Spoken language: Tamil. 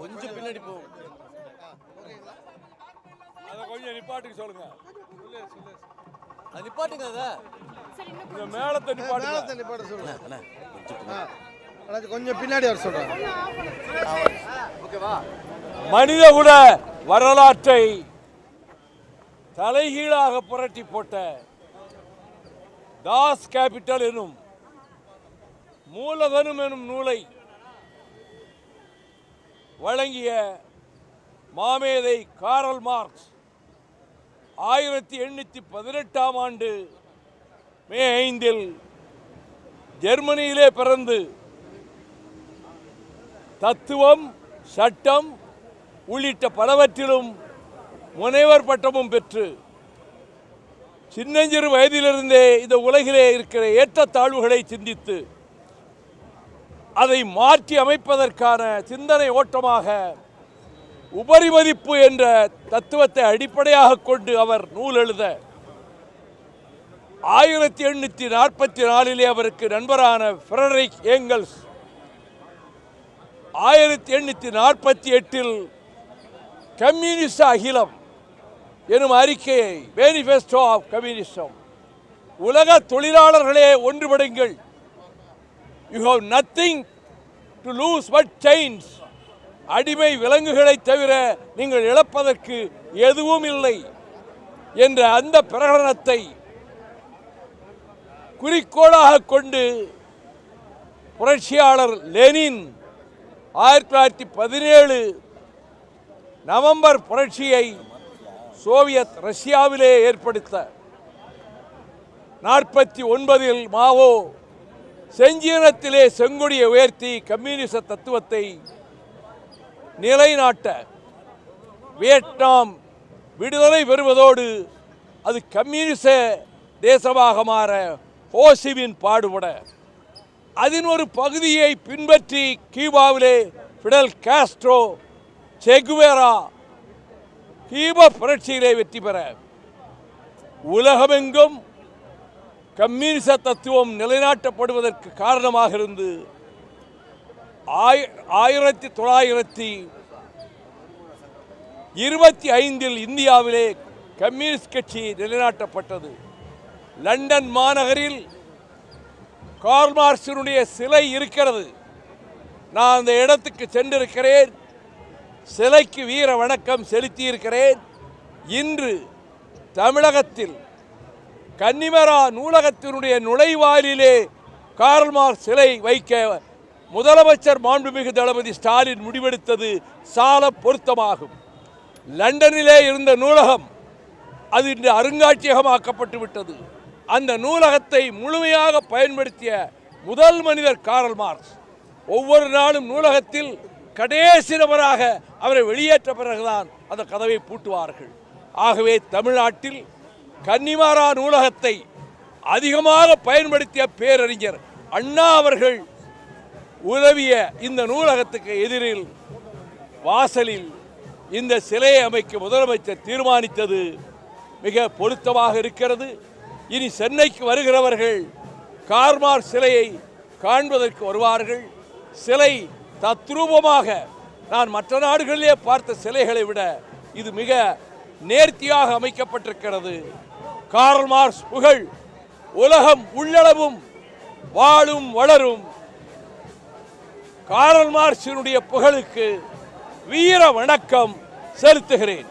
கொஞ்சம் பின்னாடி போகும் அதை கொஞ்சம் நிப்பாட்டுக்கு சொல்லுங்க மேலத்தை நிப்பாட்டு சொல்லுங்க கொஞ்சம் பின்னாடி வர சொல்றேன் மனித உட வரலாற்றை தலைகீழாக புரட்டி போட்ட தாஸ் கேபிட்டல் எனும் மூலதனம் எனும் நூலை வழங்கிய மாமேதை காரல் மார்க்ஸ் ஆயிரத்தி எண்ணூற்றி பதினெட்டாம் ஆண்டு மே ஐந்தில் ஜெர்மனியிலே பிறந்து தத்துவம் சட்டம் உள்ளிட்ட பலவற்றிலும் முனைவர் பட்டமும் பெற்று சின்னஞ்சிறு வயதிலிருந்தே இந்த உலகிலே இருக்கிற ஏற்றத்தாழ்வுகளை சிந்தித்து அதை மாற்றி அமைப்பதற்கான சிந்தனை ஓட்டமாக உபரிமதிப்பு என்ற தத்துவத்தை அடிப்படையாக கொண்டு அவர் நூல் எழுத ஆயிரத்தி எண்ணூற்றி நாற்பத்தி நாலிலே அவருக்கு நண்பரான ஃப்ரெடரிக் ஏங்கல்ஸ் ஆயிரத்தி எண்ணூற்றி நாற்பத்தி எட்டில் கம்யூனிஸ்ட் அகிலம் எனும் அறிக்கையை மேனிஃபெஸ்டோ ஆஃப் கம்யூனிசம் உலக தொழிலாளர்களே ஒன்றுபடுங்கள். You have nothing to lose but chains அடிமை விலங்குகளை தவிர நீங்கள் இழப்பதற்கு எதுவும் இல்லை என்ற அந்த பிரகடனத்தை குறிக்கோளாக கொண்டு புரட்சியாளர் லெனின் ஆயிரத்தி தொள்ளாயிரத்தி பதினேழு நவம்பர் புரட்சியை சோவியத் ரஷ்யாவிலே ஏற்படுத்த. நாற்பத்தி ஒன்பதில் மாவோ செஞ்சீனத்திலே செங்கொடியை உயர்த்தி கம்யூனிச தத்துவத்தை நிலைநாட்ட வியட்நாம் விடுதலை பெறுவதோடு அது கம்யூனிச தேசமாக மாற ஹோசிவின் பாடுபட. அதன் ஒரு பகுதியை பின்பற்றி கியூபாவிலே Fidel Castro Che Guevara Cuba புரட்சியிலே வெற்றி பெற. உலகமெங்கும் கம்யூனிச தத்துவம் நிலைநாட்டப்படுவதற்கு காரணமாக இருந்து ஆய- ஆயிரத்தி தொள்ளாயிரத்தி இருபத்தி ஐந்தில் இந்தியாவிலே கம்யூனிஸ்ட் கட்சி நிலைநாட்டப்பட்டது. லண்டன் மாநகரில் கார்ல் மார்க்சினுடைய சிலை இருக்கிறது. நான் அந்த இடத்துக்கு சென்றிருக்கிறேன். சிலைக்கு வீர வணக்கம் செலுத்தியிருக்கிறேன். இன்று தமிழகத்தில் கன்னிமரா நூலகத்தினுடைய நுழைவாயிலே கார்ல் சிலை வைக்க முதலமைச்சர் மாண்புமிகு தளபதி ஸ்டாலின் முடிவெடுத்தது சால பொருத்தமாகும். லண்டனிலே இருந்த நூலகம் அது இன்று அருங்காட்சியகமாக்கப்பட்டு விட்டது. அந்த நூலகத்தை முழுமையாக பயன்படுத்திய முதல் மனிதர் காரல் மார்க்ஸ். ஒவ்வொரு நாளும் நூலகத்தில் கடைசி நபராக அவரை வெளியேற்ற பிறகுதான் அந்த கதவை பூட்டுவார்கள். ஆகவே தமிழ்நாட்டில் கன்னிமாரா நூலகத்தை அதிகமாக பயன்படுத்திய பேரறிஞர் அண்ணா அவர்கள் உதவிய இந்த நூலகத்துக்கு எதிரில் வாசலில் இந்த சிலையை அமைக்க முதலமைச்சர் தீர்மானித்தது. மிக பொருத்தமாக இருக்கிறது. இனி சென்னைக்கு வருகிறவர்கள் கார்மார் சிலையை காண்பதற்கு வருவார்கள். சிலை தத்ரூபமாக நான் மற்ற நாடுகளிலே பார்த்த சிலைகளை விட இது மிக நேர்த்தியாக அமைக்கப்பட்டிருக்கிறது. கார்ல் மார்க்ஸ் புகழ் உலகம் உள்ளளவும் வாழும் வளரும். காரல் மார்க்சினுடைய புகழுக்கு வீர வணக்கம் செலுத்துகிறேன்.